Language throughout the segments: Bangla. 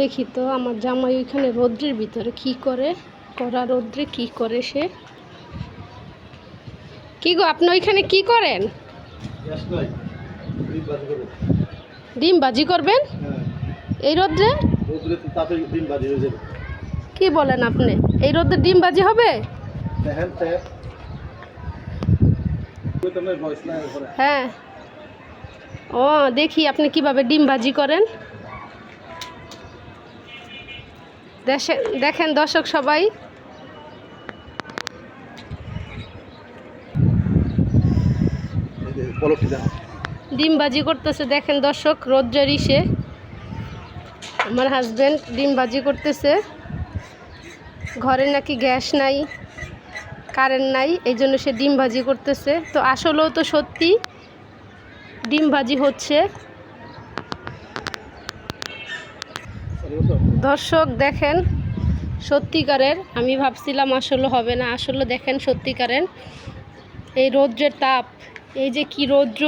দেখি তো আমার জামাই ওইখানে রৌদ্রের ভিতরে কি করে? করা রৌদ্রে কি করে সে? কি গো আপনি ওইখানে কি করেন? ডিম ভাজি করবেন? হ্যাঁ। এই রৌদ্রে? কি বলেন আপনি? এই রৌদ্রে ডিম বাজি হবে? হ্যাঁ। ও দেখি আপনি কীভাবে ডিম ভাজি করেন। দেখেন দর্শক সবাই। পলকটি দেন ডিম ভাজি করতেছে, দেখেন দর্শক, রোদ্রের ইসে। আমার হাজব্যান্ড ডিম ভাজি করতেছে। ঘরে নাকি গ্যাস নাই কারেন্ট নাই, এই জন্য সে ডিম ভাজি করতেছে। তো আসলেও তো সত্যি ডিম ভাজি হচ্ছে। দর্শক দেখেন, সত্যিকারের, আমি ভাবছিলাম আসলে হবে না, আসলে দেখেন সত্যিকারের, এই রৌদ্রের তাপ, এই যে কি রৌদ্র,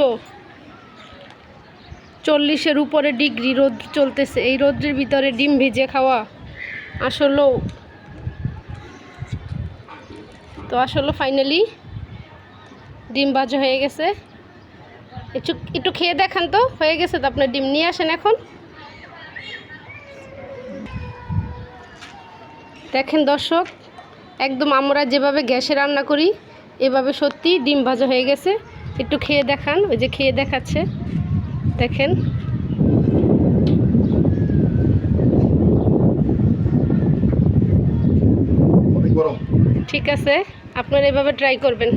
চল্লিশের উপরে ডিগ্রি রোদ চলতেছে, এই রোদ্রের ভিতরে ডিম ভিজে খাওয়া আসলেও, তো আসলে ফাইনালি ডিম ভাজা হয়ে গেছে। একটু একটু খেয়ে দেখান তো, হয়ে গেছে তো আপনার ডিম, নিয়ে আসেন এখন। দেখেন দর্শক একদম আমরা যেভাবে গ্যাসে রান্না করি এভাবে সত্যি ডিম ভাজা হয়ে গেছে। একটু খেয়ে দেখান ওই যে খেয়ে দেখাচ্ছে। দেখেন। ঠিক আছে আপনারা এভাবে ট্রাই করবেন।